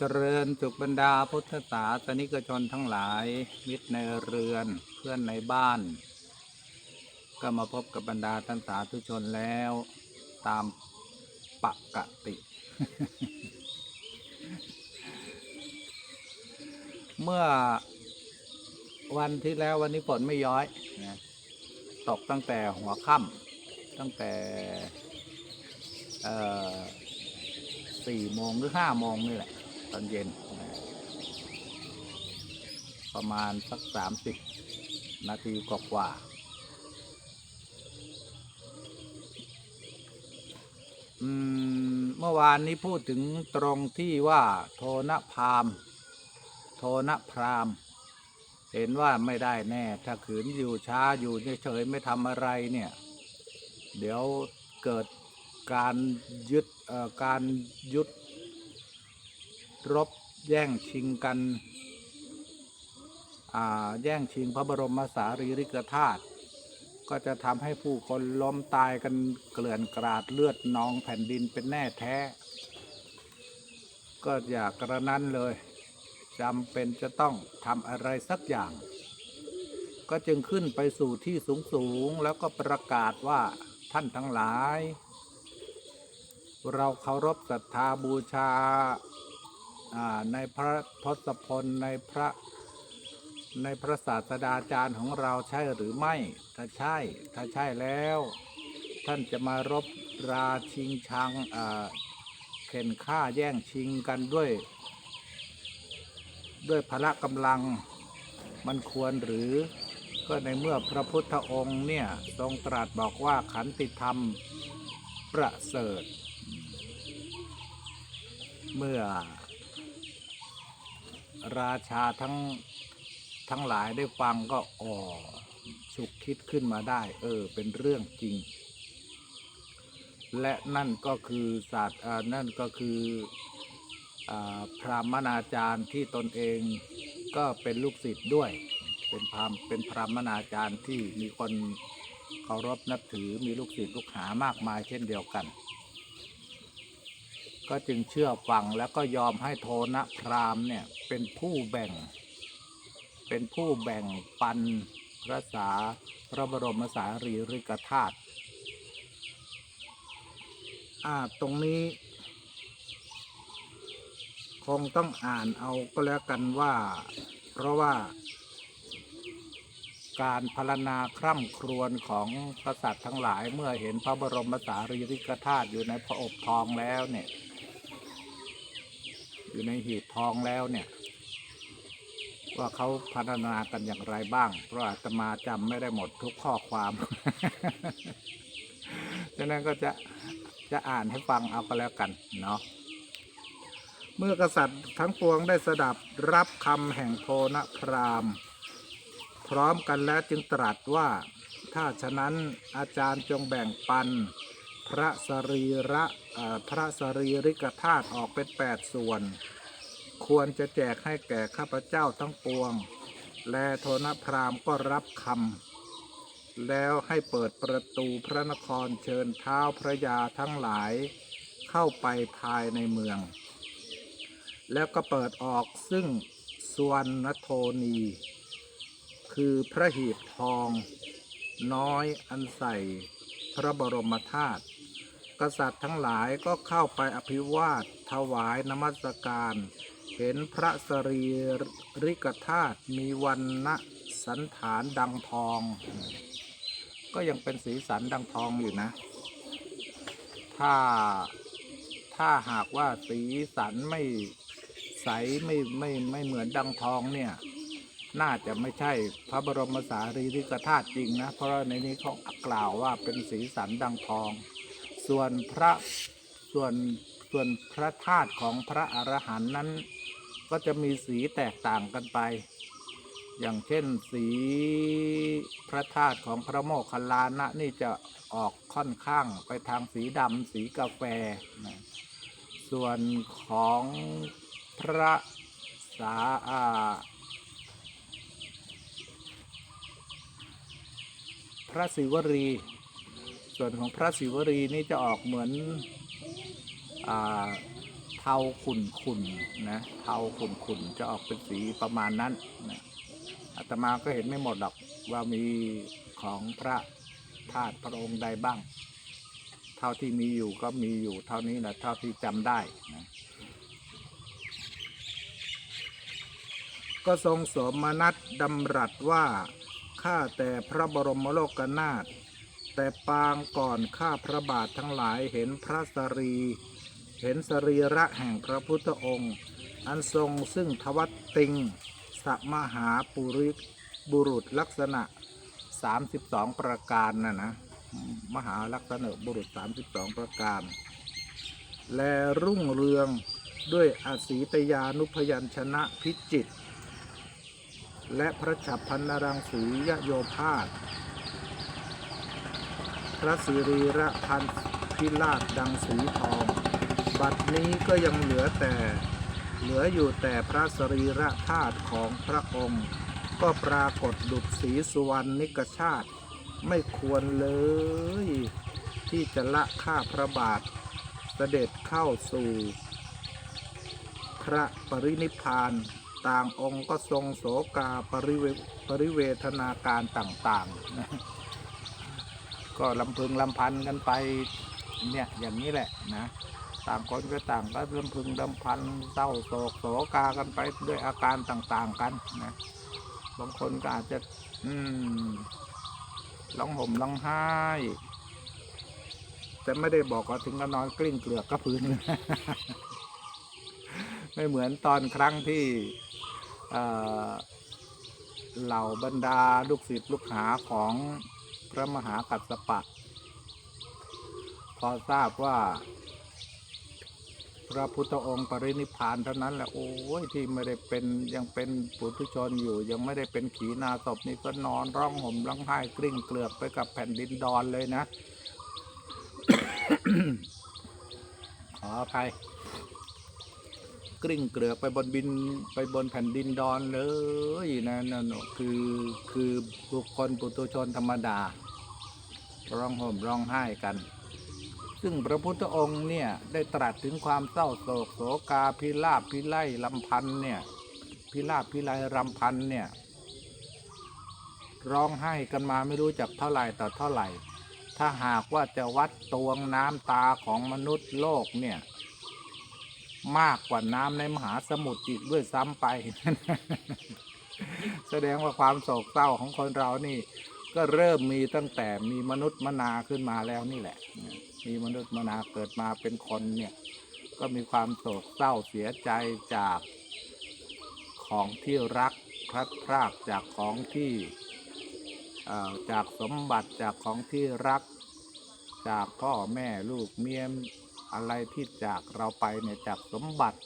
เจริญสุขบรรดาพุทธศาสนิกชนทั้งหลาย มิตรในเรือนเพื่อนในบ้าน ก็มาพบกับบรรดาท่านสาธุชนแล้วตามปกติ เมื่อวันที่แล้ววันนี้ฝนไม่ย้อยนะตกตั้งแต่หัวค่ำตั้งแต่สี่โมงหรือห้าโมงนี่แหละ ตอนเย็น ประมาณสักสามสิบนาทีกว่าๆอืมเมื่อวานนี้พูดถึงตรงที่ว่าโทนพรามโทนพราม เห็นว่าไม่ได้แน่ ถ้าขืนอยู่ช้าอยู่เฉยไม่ทำอะไรเนี่ย เดี๋ยวเกิดการยึดการยุด รบแย่งชิงกันแย่งชิงพระบรมสารีริกธาตุก็จะทำให้ผู้คนล้มตายกันเกลื่อนกราดเลือดนองแผ่นดินเป็นแน่แท้ ก็อย่ากระนั้นเลยจำเป็นจะต้องทำอะไรสักอย่าง ก็จึงขึ้นไปสู่ที่สูงสูงๆแล้วก็ประกาศว่าท่านทั้งหลาย เราเคารพศรัทธาบูชา ในพระทศพลในพระในพระศาสดาจารย์ของเราใช่หรือไม่ ถ้าใช่ ถ้าใช่แล้ว ท่านจะมารบราชิงชังเข็นฆ่าแย่งชิงกันด้วย ด้วยพละกำลังมันควรหรือก็ในเมื่อพระพุทธองค์เนี่ยทรงตรัสบอกว่าขันติธรรมประเสริฐ เมื่อ ราชาทั้งทั้งหลายได้ฟังก็อ๋อฉุกคิดขึ้นมาได้ เออ เป็นเรื่องจริง และนั่นก็คือศาสตร์นั่นก็คืออพรามนาจารย์ที่ตนเองก็เป็นลูกศิษย์ด้วย เป็นพรามเป็นพรามนาจารย์ที่มีคนเคารพนับถือมีลูกศิษย์ลูกหามากมายเช่นเดียวกัน ก็จึงเชื่อฟังแล้วก็ยอมให้โทนะพรามเนี่ยเป็นผู้แบ่ง เป็นผู้แบ่งปันพระสาพระบรมสารีริกธาตุอ่าตรงนี้ คงต้องอ่านเอาก็แล้วกันว่า เพราะว่า การพรรณนาคร่ำครวญของกษัตริย์ทั้งหลายเมื่อเห็นพระบรมสารีริกธาตุอยู่ในพระอบทองแล้วเนี่ย อยู่ในหีบทองแล้วเนี่ย ว่าเขาพัฒนากันอย่างไรบ้าง เพราะอาตมาจำไม่ได้หมดทุกข้อความฉะนั้นก็จะจะอ่านให้ฟังเอาก็แล้วกันเนาะเมื่อกษัตริย์ทั้งปวงได้สดับรับคำแห่งโทนะพราม พร้อมกันแล้วจึงตรัสว่า ถ้าฉะนั้นอาจารย์จงแบ่งปัน พระสรีระพระสรีริกธาตุออกเป็นแปดส่วน ควรจะแจกให้แก่ข้าพเจ้าทั้งปวง และโทนพรามก็รับคำแล้วให้เปิดประตูพระนครเชิญเท้าพระยาทั้งหลาย เข้าไปภายในเมือง แล้วก็เปิดออกซึ่งสวนโทนี คือพระหีบทองน้อยอันใส่พระบรมธาตุ กษัตริย์ทั้งหลายก็เข้าไปอภิวาท ถวายนมัสการ เห็นพระสรีริกธาตุมีวันณะสันฐานดังทอง ก็ยังเป็นสีสันดังทองอยู่นะ ถ้าถ้าหากว่าสีสันไม่ใสไม่ไม่ไม่เหมือนดังทองเนี่ยน่าจะไม่ใช่พระบรมสารีริกธาตุจริงนะ เพราะในนี้เขากล่าวว่าเป็นสีสันดังทอง ส่วนพระส่วนส่วนพระธาตุของพระอรหันต์นั้น ก็จะมีสีแตกต่างกันไป อย่างเช่นสีพระธาตุของพระโมคคัลลานะนี่จะออกค่อนข้างไปทางสีดำสีกาแฟนะส่วนของพระสาอาพระศิวรี ส่วนของพระศิวรีนี่จะออกเหมือนเทาขุ่นขุ่นนะเทาขุ่นขุ่นจะออกเป็นสีประมาณนั้นนะอาตมาก็เห็นไม่หมดหรอกว่ามีของพระธาตุพระองค์ใดบ้าง เท่าที่มีอยู่ก็มีอยู่เท่านี้แหละเท่าที่จำได้นะก็ทรงสมนัตดำรัสว่าข้าแต่พระบรมโลกนาถ แต่ปางก่อนข้าพระบาททั้งหลายเห็นพระสรี เห็นสรีระแห่งพระพุทธองค์ อันทรงซึ่งทวัตติงสัมหาปุริบุรุษลักษณะ 32 ประการนะนะ มหาลักษณะบุรุษ 32 ประการ และรุ่งเรืองด้วยอาศีตยานุพยัญชนะพิจิต และพระฉับพันนรังสียโยภาส พระสิรีระพันพิราชดังสีทอง บัดนี้ก็ยังเหลือแต่ เหลืออยู่แต่พระสรีระธาตุของพระองค์ ก็ปรากฏดุจสีสุวรรณนิกชาติ ไม่ควรเลย ที่จะละข้าพระบาทเสด็จเข้าสู่พระปรินิพานต่างองค์ก็ทรงโสกาปริเวปริเวทนาการต่างๆ ก็ลำพึงลำพันกันไปเนี่ยอย่างนี้แหละนะต่างคนก็ต่างก็ลำพึงลำพันเศร้าโศกโศกากันไปด้วยอาการต่างๆกันนะบางคนก็อาจจะ อืมร้องห่มร้องไห้แต่ไม่ได้บอกว่าถึงก็นอนกลิ้งเกลือกกับพื้นไม่เหมือนตอนครั้งที่เเหล่าบรรดาลูกศิษย์ลูกหาของ พระมหากัสสปะ พอทราบว่า พระพุทธองค์ปรินิพานเท่านั้นแหละโอ้ยที่ไม่ได้เป็นยังเป็นปุถุชนอยู่ ยังไม่ได้เป็นขีณาศพนี่ก็นอนร้องห่มร้องไห้กลิ้งเกลือกไปกับแผ่นดินดอนเลยนะ ขออภัย กลิ้งเกลือกไปบนบินไปบนแผ่นดินดอนเลยนะนั่นคือคือบุคคลปุถุชนธรรมดา ร้องห่มร้องไห้กัน ซึ่งพระพุทธองค์เนี่ยได้ตรัสถึงความเศร้าโศกโศกาพิลาพิไลลำพันเนี่ยพิลาพิไลรำพันเนี่ยร้องไห้กันมาไม่รู้จักเท่าไหร่ต่อเท่าไหร่ ถ้าหากว่าจะวัดตวงน้ำตาของมนุษย์โลกเนี่ย มากกว่าน้ำในมหาสมุทรอีกด้วยซ้ำไป แสดงว่าความโศกเศร้าของคนเรานี่ ก็เริ่มมีตั้งแต่มีมนุษย์มนาขึ้นมาแล้วนี่แหละ มีมนุษย์มนาเกิดมาเป็นคนเนี่ย ก็มีความโศกเศร้าเสียใจจากของที่รักพลัดพรากจากของที่จากสมบัติจากของที่รัก จากพ่อแม่ลูกเมีย อะไรที่จากเราไปเนี่ยจากสมบัติ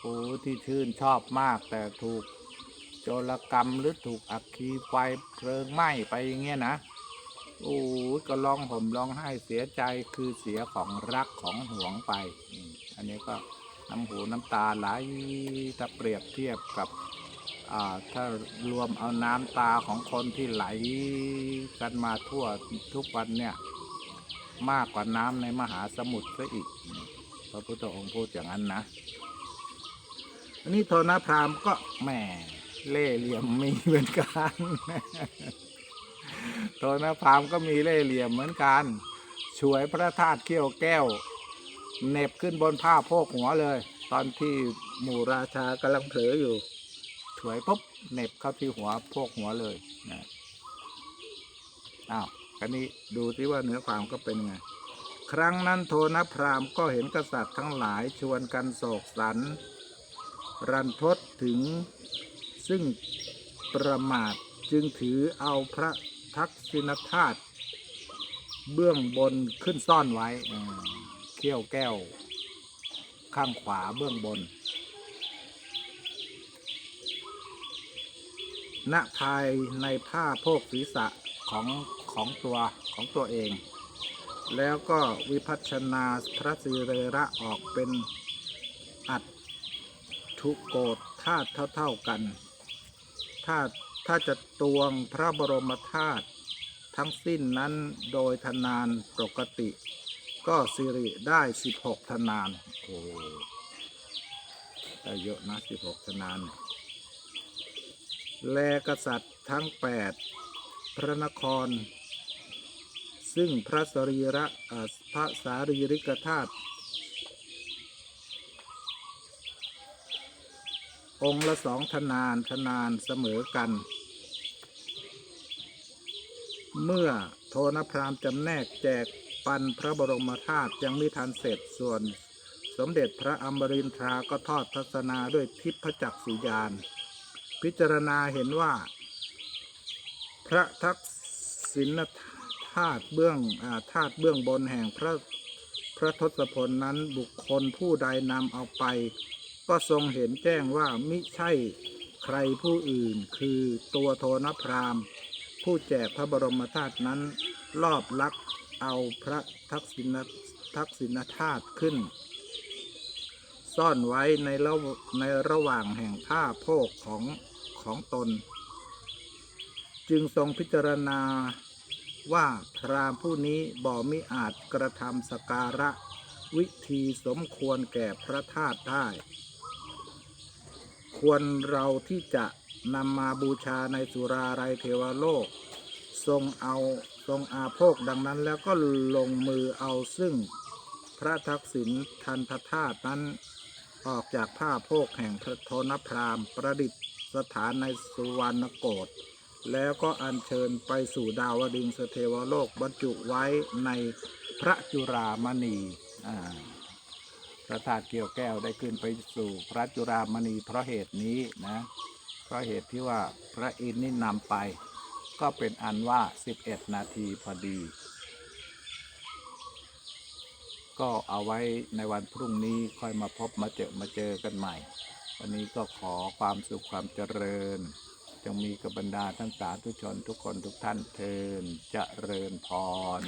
โอ้ที่ชื่นชอบมากแต่ถูกโจรกรรมหรือถูกอัคคีไฟเพลิงไหม้ไปอย่างเงี้ยนะโอ้ก็ร้องห่มร้องไห้เสียใจคือเสียของรักของหวงไป อันนี้ก็น้ำหูน้ำตาไหลถ้าเปรียบเทียบกับถ้ารวมเอาน้ำตาของคนที่ไหลกันมาทั่วทุกวันเนี่ย มากกว่าน้ำในมหาสมุทรซะอีก พระพุทธองค์พูดอย่างนั้นนะอันนี้โทนพรามก็แหมเล่เหลี่ยมมีเหมือนกันโทนพรามก็มีเล่เหลี่ยมเหมือนกันช่วยพระธาตุเขี้ยวแก้วเหน็บขึ้นบนผ้าโพกหัวเลย ตอนที่หมู่ราชากำลังเผลออยู่ถวยปุ๊บเหน็บเข้าที่หัวโพกหัวเลยนะอ้าว กันนี้ดูที่ว่าเนื้อความก็เป็นไง ครั้งนั้นโทนพราหมณ์ก็เห็นกษัตริย์ทั้งหลายชวนกันโศกสัน รันทดถึงซึ่งประมาทจึงถือเอาพระทักษิณธาตุเบื้องบนขึ้นซ่อนไว้เขี้ยวแก้ว ข้างขวาเบื้องบน ณภายในผ้าโพกศีรษะ ของของตัวของตัวเอง แล้วก็วิพัชนาพระสิเรระออกเป็นอัดทุโกฏธาตุเท่าๆกัน ถ้าถ้าจะตวงพระบรมธาตุทั้งสิ้นนั้นโดยทนานปกติ ก็สิริได้ 16ทนานโอ้ได้เยอะนะสิบหกทนาน แลกษัตริย์ทั้งแปด พระนคร ซึ่งพระสรีระพระสารีริกธาตุองค์ละสองทนานทนานเสมอกัน เมื่อโทนพรามจำแนกแจกปันพระบรมธาตุยังไม่ทันเสร็จส่วน สมเด็จพระอมรินทราก็ทอดทัศนาด้วยทิพจักษุญาณพิจารณาเห็นว่า พระทักษิณธาตุเบื้องอาธาตุเบื้องบนแห่งพระพระทศพลนั้นบุคคลผู้ใดนำเอาไป ก็ทรงเห็นแจ้งว่ามิใช่ใครผู้อื่นคือตัวโทนพรามผู้แจกพระบรมธาตุนั้นลอบลักเอาพระทักษิณทักษิณธาตุขึ้น ซ่อนไว้ในระในระหว่างแห่งผ้าโพกของของตน จึงทรงพิจารณาว่าพราหมณ์ผู้นี้บ่มิอาจกระทำสการะ วิธีสมควรแก่พระธาตุได้ ควรเราที่จะนำมาบูชาในสุราไรเทวโลก ทรงเอาทรงอาโภคดังนั้นแล้วก็ลงมือเอาซึ่งพระทักษิณทันทธาตุนั้นออกจากผ้าโพกแห่งพระโทนพรามประดิษฐานในสุวรรณโกฏ แล้วก็อัญเชิญไปสู่ดาวดึงสเทวโลกบรรจุไว้ในพระจุรามณีพระธาตุเกี่ยวแก้วได้ขึ้นไปสู่พระจุรามณีเพราะเหตุนี้นะเพราะเหตุที่ว่าพระอินทร์นี่นำไป ก็เป็นอันว่า 11 นาทีพอดี ก็เอาไว้ในวันพรุ่งนี้ค่อยมาพบมาเจอมาเจอกันใหม่ วันนี้ก็ขอความสุขความเจริญ จงมีกับบรรดาท่านสาธุชนทุกคนทุกท่านเทินจเจริญพร